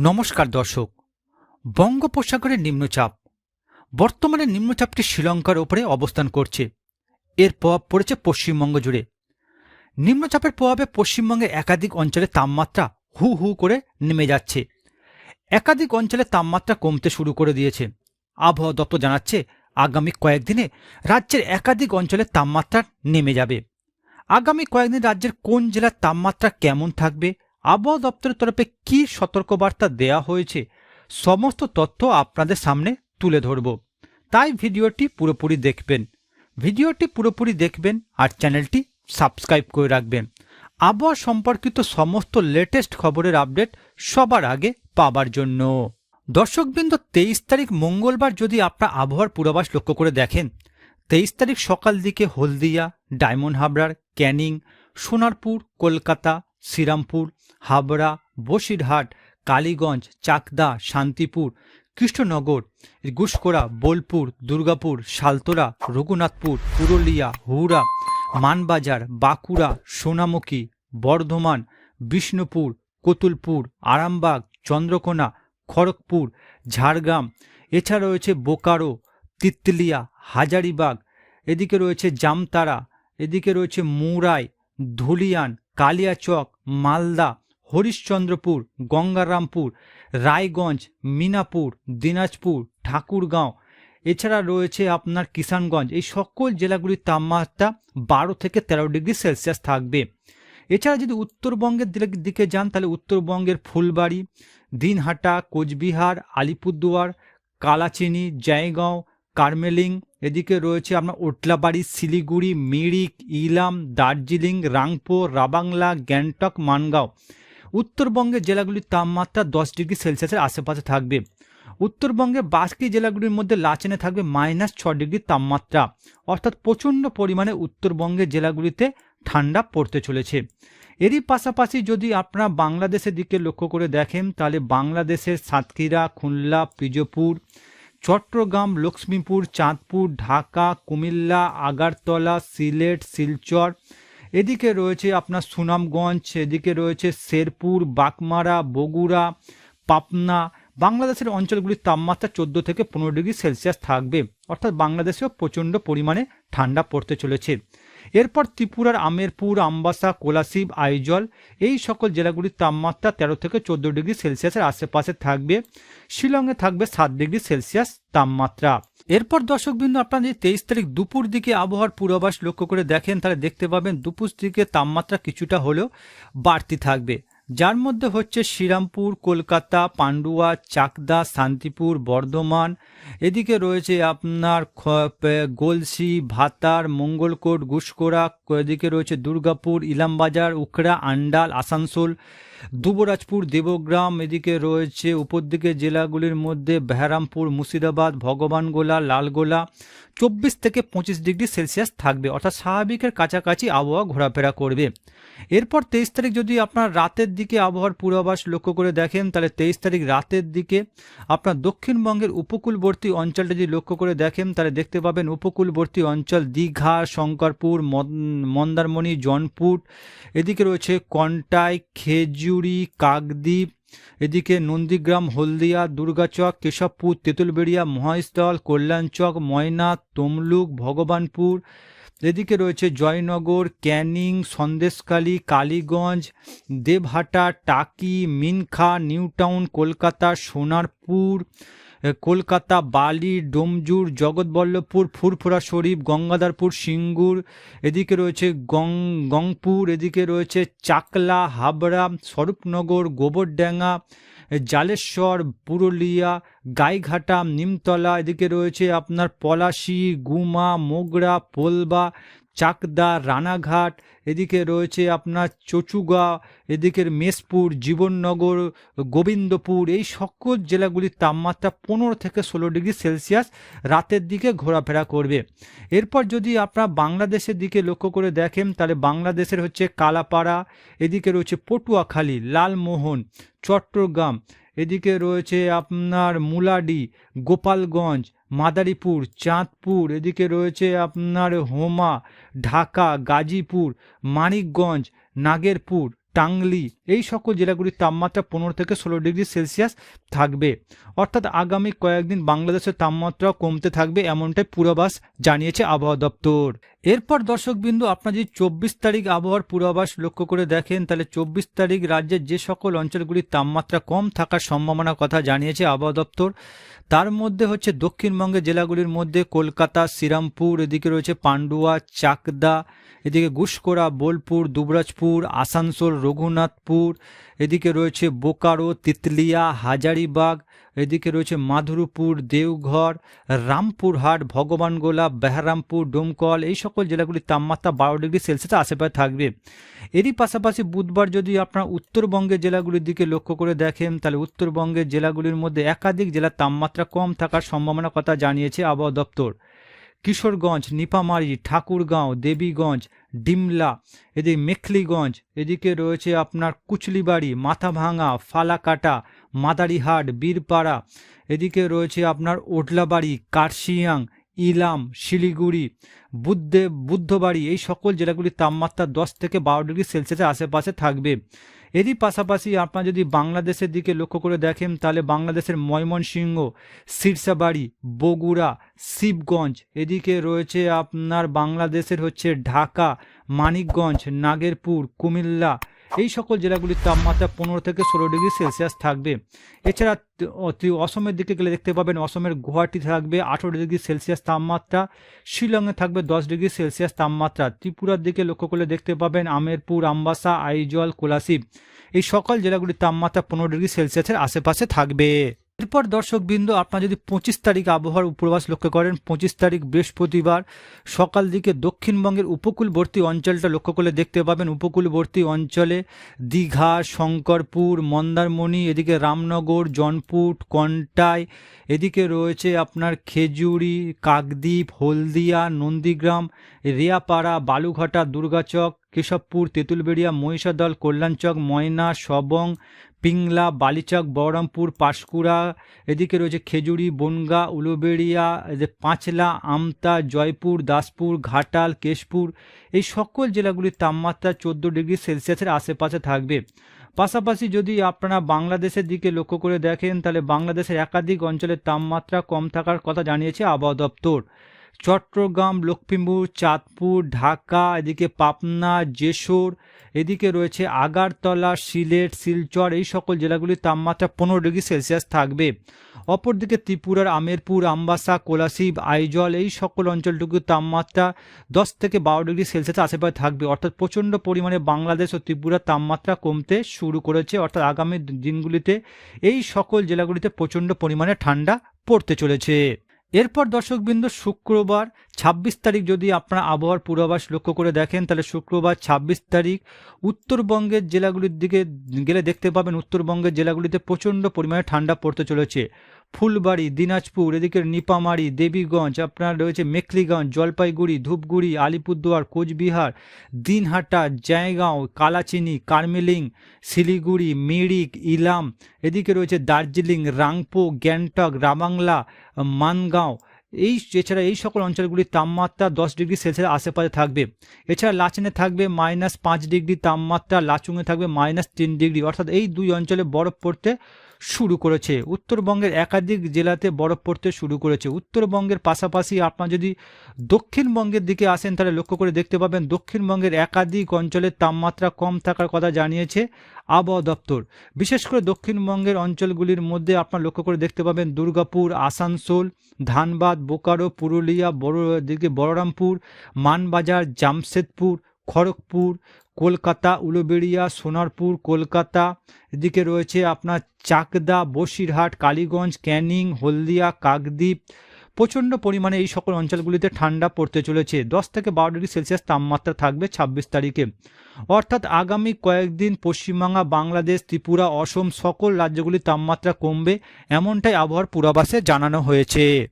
নমস্কার দর্শক। বঙ্গোপসাগরের নিম্নচাপ। বর্তমানে নিম্নচাপটি শ্রীলঙ্কার ওপরে অবস্থান করছে। এর প্রভাব পড়েছে পশ্চিমবঙ্গ জুড়ে। নিম্নচাপের প্রভাবে পশ্চিমবঙ্গের একাধিক অঞ্চলে তাপমাত্রা হু হু করে নেমে যাচ্ছে। একাধিক অঞ্চলে তাপমাত্রা কমতে শুরু করে দিয়েছে। আবহাওয়া দপ্তর জানাচ্ছে, আগামী কয়েকদিনে রাজ্যের একাধিক অঞ্চলে তাপমাত্রা নেমে যাবে। আগামী কয়েকদিন রাজ্যের কোন জেলার তাপমাত্রা কেমন থাকবে আবহাওয়া দপ্তরের তরফে কী সতর্কবার্তা দেয়া হয়েছে, সমস্ত তথ্য আপনাদের সামনে তুলে ধরব। তাই ভিডিওটি পুরোপুরি দেখবেন। ভিডিওটি পুরোপুরি দেখবেন আর চ্যানেলটি সাবস্ক্রাইব করে রাখবেন। আবহাওয়া সম্পর্কিত সমস্ত লেটেস্ট খবরের আপডেট সবার আগে পাবার জন্য। দর্শকবৃন্দ, তেইশ তারিখ মঙ্গলবার যদি আপনার আবহাওয়ার পূর্বাভাস লক্ষ্য করে দেখেন, তেইশ তারিখ সকাল দিকে হলদিয়া, ডায়মন্ড হাবড়ার, ক্যানিং, সোনারপুর, কলকাতা শ্রীরামপুর, হাবড়া, বসিরহাট, কালীগঞ্জ, চাকদা, শান্তিপুর, কৃষ্ণনগর গুসকোড়া বোলপুর, দুর্গাপুর সালতোরা রঘুনাথপুর, পুরুলিয়া, হুড়া, মানবাজার, বাঁকুড়া, সোনামুখী, বর্ধমান, বিষ্ণুপুর, কতুলপুর, আরামবাগ, চন্দ্রকোনা, খড়গপুর, ঝাড়গ্রাম, এছাড়া রয়েছে বোকারো, তিতলিয়া, হাজারিবাগ, এদিকে রয়েছে জামতারা, এদিকে রয়েছে মুরাই, ধুলিয়ান কালিয়াচক, মালদা, হরিশ্চন্দ্রপুর, গঙ্গারামপুর, রায়গঞ্জ, মিনাপুর, দিনাজপুর, ঠাকুরগাঁও। এছাড়া রয়েছে আপনার কিষানগঞ্জ। এই সকল জেলাগুলির তাপমাত্রা বারো থেকে তেরো ডিগ্রি সেলসিয়াস থাকবে। এছাড়া যদি উত্তরবঙ্গের দিকে- যান, তাহলে উত্তরবঙ্গের ফুলবাড়ি, দিনহাটা, কোচবিহার, আলিপুরদুয়ার, কালাচিনি, জয়গাঁও কার্মেলিং, এদিকে রয়েছে আপনার ওটলাবাড়ি, শিলিগুড়ি, মিরিক, ইলাম, দার্জিলিং, রাংপুর, রাবাংলা, গ্যাংটক, মানগাঁও। উত্তরবঙ্গের জেলাগুলির তাপমাত্রা দশ ডিগ্রি সেলসিয়াসের আশেপাশে থাকবে। উত্তরবঙ্গে বাকি জেলাগুলির মধ্যে লাচেনে থাকবে মাইনাস ছ ডিগ্রি তাপমাত্রা। অর্থাৎ প্রচণ্ড পরিমাণে উত্তরবঙ্গের জেলাগুলিতে ঠান্ডা পড়তে চলেছে। এরই পাশাপাশি যদি আপনারা বাংলাদেশের দিকে লক্ষ্য করে দেখেন, তাহলে বাংলাদেশের সাতক্ষীরা, খুলনা পিজপুর চট্টগ্রাম, লক্ষ্মীপুর, চাঁদপুর, ঢাকা, কুমিল্লা, আগারতলা, সিলেট, শিলচর। এদিকে রয়েছে আপনার সুনামগঞ্জ, এদিকে রয়েছে শেরপুর, বাকমারা, বগুড়া পাপনা বাংলাদেশের অঞ্চলগুলির তাপমাত্রা চোদ্দ থেকে পনেরো ডিগ্রি সেলসিয়াস থাকবে। অর্থাৎ বাংলাদেশেও প্রচণ্ড পরিমাণে ঠান্ডা পড়তে চলেছে। এরপর ত্রিপুরার আমেরপুর, আমবাসা, কোলাশিব, আইজল, এই সকল জেলাগুলির তাপমাত্রা তেরো থেকে চোদ্দ ডিগ্রি সেলসিয়াসের আশেপাশে থাকবে। শিলংয়ে থাকবে সাত ডিগ্রি সেলসিয়াস তাপমাত্রা। এরপর দর্শকবৃন্দ, আপনারা যদি তেইশ তারিখ দুপুর দিকে আবহাওয়ার পূর্বাভাস লক্ষ্য করে দেখেন, তাহলে দেখতে পাবেন দুপুর দিকে তাপমাত্রা কিছুটা হলেও বাড়তি থাকবে। যার মধ্যে হচ্ছে শ্রীরামপুর, কলকাতা, পান্ডুয়া, চাকদা, শান্তিপুর, বর্ধমান। এদিকে রয়েছে আপনার গলসি, ভাতার, মঙ্গলকোট গুসকোড়া এদিকে রয়েছে দুর্গাপুর, ইলামবাজার, উখড়া, আন্ডাল, আসানসোল, দুবরাজপুর, দেবগ্রাম। এদিকে রয়েছে উপরদিকে জেলাগুলির মধ্যে বেহারামপুর, মুর্শিদাবাদ, ভগবানগোলা, লালগোলা। চব্বিশ থেকে পঁচিশ ডিগ্রি সেলসিয়াস থাকবে, অর্থাৎ স্বাভাবিকের কাছাকাছি আবহাওয়া ঘোরাফেরা করবে। এরপর তেইশ তারিখ যদি আপনার রাতের দিকে আবহাওয়ার পূর্বাভাস লক্ষ্য করে দেখেন, তাহলে তেইশ তারিখ রাতের দিকে আপনার দক্ষিণবঙ্গের উপকূলবর্তী অঞ্চলটা যদি লক্ষ্য করে দেখেন, তাহলে দেখতে পাবেন উপকূলবর্তী অঞ্চল দীঘা, শঙ্করপুর, মন- মন্দারমণি জনপুর এদিকে রয়েছে কন্টাই, খেজুরি, কাকদ্বীপ, এদিকে নন্দীগ্রাম, হলদিয়া, দুর্গাচক, কেশবপুর, তেঁতুলবেড়িয়া মহাস্থল কল্যাণচক, ময়না, তমলুক, ভগবানপুর এদিকে রয়েছে জয়নগর, ক্যানিং, সন্দেশখালী, কালীগঞ্জ, দেবহাটা, টাকি, মিনখা, নিউটাউন, কলকাতা, সোনারপুর কলকাতা, বালি, ডোমজুর, জগৎবল্লভপুর, ফুরফুরা শরীফ, গঙ্গাধারপুর, সিঙ্গুর, এদিকে রয়েছে গং, গংপুর, এদিকে রয়েছে চাকলা, হাবড়া, স্বরূপনগর, গোবরডাঙ্গা জালেশ্বর পুরুলিয়া গাইঘাটা নিমতলা এদিকে রয়েছে আপনার পলাশি গুমা মোগরা পোলবা চাকদা, রানাঘাট, এদিকে রয়েছে আপনার চচুগা, এদিকের মেসপুর, জীবননগর, গোবিন্দপুর, এই সকল জেলাগুলির তাপমাত্রা পনেরো থেকে ষোলো ডিগ্রি সেলসিয়াস রাতের দিকে ঘোরাফেরা করবে। এরপর যদি আপনারা বাংলাদেশের দিকে লক্ষ্য করে দেখেন, তাহলে বাংলাদেশের হচ্ছে কালাপাড়া, এদিকে রয়েছে পটুয়াখালী, লালমোহন, চট্টগ্রাম, এদিকে রয়েছে আপনার মুলাডি, গোপালগঞ্জ মাদারীপুর চাঁদপুর এদিকে রয়েছে আপনার হোমা ঢাকা গাজীপুর মানিকগঞ্জ নাগেরপুর টাংলি এই সকল জেলাগুলির তাপমাত্রা পনেরো থেকে ষোলো ডিগ্রি সেলসিয়াস থাকবে। অর্থাৎ আগামী কয়েকদিন বাংলাদেশের তাপমাত্রা কমতে থাকবে এমনটাই পূর্বাভাস জানিয়েছে আবহাওয়া দপ্তর। এরপর দর্শকবিন্দু, আপনার যদি চব্বিশ তারিখ আবহাওয়ার পূর্বাভাস লক্ষ্য করে দেখেন, তাহলে চব্বিশ তারিখ রাজ্যের যে সকল অঞ্চলগুলির তাপমাত্রা কম থাকার সম্ভাবনার কথা জানিয়েছে আবহাওয়া দপ্তর। তার মধ্যে হচ্ছে দক্ষিণবঙ্গের জেলাগুলির মধ্যে কলকাতা, শ্রীরামপুর, এদিকে রয়েছে পান্ডুয়া, চাকদা, এদিকে গুসকোড়া বোলপুর, দুবরাজপুর, আসানসোল, রঘুনাথপুর এদিকে রয়েছে বোকারো, তিতলিয়া, হাজারিবাগ, এদিকে রয়েছে মাধুরপুর, দেওঘর, রামপুরহাট, ভগবানগোলা, বেহারামপুর, ডোমকল, এই সকল জেলাগুলির তাপমাত্রা বারো ডিগ্রি সেলসিয়াস আশেপাশে থাকবে। এরই পাশাপাশি বুধবার যদি আপনার উত্তরবঙ্গের জেলাগুলির দিকে লক্ষ্য করে দেখেন, তাহলে উত্তরবঙ্গের জেলাগুলির মধ্যে একাধিক জেলার তাপমাত্রা কম থাকার সম্ভাবনার কথা জানিয়েছে আবহাওয়া দপ্তর। কিশোরগঞ্জ, নিপামারি, ঠাকুরগাঁও, দেবীগঞ্জ ডিমলা, এদিকে মেখলিগঞ্জ, এদিকে রয়েছে আপনার কুচলিবাড়ি মাথাভাঙা ফালাকাটা, মাদারিহাট, বীরপাড়া, এদিকে রয়েছে আপনার ওটলাবাড়ি কার্শিয়াং, ইলাম, শিলিগুড়ি, বুদ্ধে, বুদ্ধবাড়ি, এই সকল জেলাগুলির তাপমাত্রা দশ থেকে বারো ডিগ্রি সেলসিয়াসের আশেপাশে থাকবে। এরই পাশাপাশি আপনার যদি বাংলাদেশের দিকে লক্ষ্য করে দেখেন, তাহলে বাংলাদেশের ময়মনসিংহ, সিরসাবাড়ি, বগুড়া, শিবগঞ্জ, এদিকে রয়েছে আপনার বাংলাদেশের হচ্ছে ঢাকা, মানিকগঞ্জ, নাগেরপুর, কুমিল্লা এই সকল জেলাগুলির তাপমাত্রা পনেরো থেকে ষোলো ডিগ্রি সেলসিয়াস থাকবে। এছাড়া অসমের দিকে গেলে দেখতে পাবেন অসমের গুয়াহাটি থাকবে আঠেরো ডিগ্রি সেলসিয়াস তাপমাত্রা, শিলংয়ে থাকবে দশ ডিগ্রি সেলসিয়াস তাপমাত্রা। ত্রিপুরার দিকে লক্ষ্য করলে দেখতে পাবেন আমেরপুর, আমবাসা, আইজল কোলাসিব এই সকল জেলাগুলির তাপমাত্রা পনেরো ডিগ্রি সেলসিয়াসের আশেপাশে থাকবে। এরপর দর্শকবৃন্দ, আপনার যদি পঁচিশ তারিখ আবহাওয়ার উপরবাস লক্ষ্য করেন, পঁচিশ তারিখ বৃহস্পতিবার, সকাল দিকে দক্ষিণবঙ্গের উপকূলবর্তী অঞ্চলটা লক্ষ্য করলে দেখতে পাবেন, উপকূলবর্তী অঞ্চলে দীঘা, শঙ্করপুর, মন্দারমণি, এদিকে রামনগর জনপুট কন্টাই, এদিকে রয়েছে আপনার খেজুরি, কাকদ্বীপ, হলদিয়া, নন্দীগ্রাম রিয়াপাড়া, বালুঘাটা, দুর্গাচক, কেশবপুর, তেঁতুলবেড়িয়া, মহিষাদল, কল্যাণচক, ময়না, সবং, পিংলা, বালিচক, বহরমপুর, পাঁশকুড়া, এদিকে রয়েছে খেজুরি, বনগা, উলুবেড়িয়া যে পাঁচলা, আমতা, জয়পুর, দাসপুর, ঘাটাল, কেশপুর, এই সকল জেলাগুলির তাপমাত্রা চোদ্দ ডিগ্রি সেলসিয়াসের আশেপাশে থাকবে। পাশাপাশি যদি আপনারা বাংলাদেশের দিকে লক্ষ্য করে দেখেন, তাহলে বাংলাদেশের একাধিক অঞ্চলের তাপমাত্রা কম থাকার কথা জানিয়েছে আবহাওয়া দপ্তর। চট্টগ্রাম, লক্ষ্মীপুর, চাঁদপুর, ঢাকা, এদিকে পাবনা, যশোর, এদিকে রয়েছে আগারতলা, সিলেট, শিলচর, এই সকল জেলাগুলির তাপমাত্রা পনেরো ডিগ্রি সেলসিয়াস থাকবে। অপরদিকে ত্রিপুরার আমেরপুর, আমবাসা কোলাসিব আইজল, এই সকল অঞ্চলটুকুর তাপমাত্রা দশ থেকে বারো ডিগ্রি সেলসিয়াস আশেপাশে থাকবে। অর্থাৎ প্রচণ্ড পরিমাণে বাংলাদেশ ও ত্রিপুরার তাপমাত্রা কমতে শুরু করেছে। অর্থাৎ আগামী দিনগুলিতে এই সকল জেলাগুলিতে প্রচণ্ড পরিমাণে ঠান্ডা পড়তে চলেছে। এরপর দর্শকবৃন্দ শুক্রবার ছাব্বিশ তারিখ যদি আপনারা আবহাওয়ার পূর্বাভাস লক্ষ্য করে দেখেন, তাহলে শুক্রবার ছাব্বিশ তারিখ উত্তরবঙ্গের জেলাগুলির দিকে গেলে দেখতে পাবেন, উত্তরবঙ্গের জেলাগুলিতে প্রচণ্ড পরিমাণে ঠান্ডা পড়তে চলেছে। ফুলবাড়ি, দিনাজপুর এদিকে নিপামারি, দেবীগঞ্জ, আপনার রয়েছে মেখলিগঞ্জ, জলপাইগুড়ি, ধূপগুড়ি, আলিপুরদুয়ার, কোচবিহার, দিনহাটা, জয়গাঁও, কালাচিনি, কার্মেলিং, শিলিগুড়ি, মিরিক, ইলাম, এদিকে রয়েছে দার্জিলিং রাংপো গ্যাংটক রাবাংলা মানগাঁও। এই এছাড়া এই সকল অঞ্চলগুলির তাপমাত্রা দশ ডিগ্রি সেলসিয়াস আশেপাশে থাকবে। এছাড়া লাচেনে থাকবে মাইনাস পাঁচ ডিগ্রি তাপমাত্রা লাচুঙে থাকবে মাইনাস তিন ডিগ্রি। অর্থাৎ এই দুই অঞ্চলে বরফ পড়তে শুরু করেছে। উত্তরবঙ্গের একাধিক জেলাতে বরফ পড়তে শুরু করেছে। উত্তরবঙ্গের পাশাপাশি আপনার যদি দক্ষিণবঙ্গের দিকে আসেন, তাহলে লক্ষ্য করে দেখতে পাবেন দক্ষিণবঙ্গের একাধিক অঞ্চলের তাপমাত্রা কম থাকার কথা জানিয়েছে আবহাওয়া দপ্তর। বিশেষ করে দক্ষিণবঙ্গের অঞ্চলগুলির মধ্যে আপনার লক্ষ্য করে দেখতে পাবেন দুর্গাপুর, আসানসোল, ধানবাদ, বোকারো, পুরুলিয়া, বড় দিকে বলরামপুর, মানবাজার, জামশেদপুর খড়গপুর, কলকাতা, উলুবেড়িয়া, সোনারপুর, কলকাতা। এদিকে রয়েছে আপনার চাকদা, বসিরহাট, কালীগঞ্জ, ক্যানিং, হলদিয়া, কাকদ্বীপ। প্রচণ্ড পরিমাণে এই সকল অঞ্চলগুলিতে ঠান্ডা পড়তে চলেছে। দশ থেকে বারো ডিগ্রি সেলসিয়াস তাপমাত্রা থাকবে ছাব্বিশ তারিখে। অর্থাৎ আগামী কয়েকদিন পশ্চিমবাংলা বাংলাদেশ, ত্রিপুরা, অসম সকল রাজ্যগুলির তাপমাত্রা কমবে, এমনটাই আবহাওয়ার পূর্বাভাসে জানানো হয়েছে।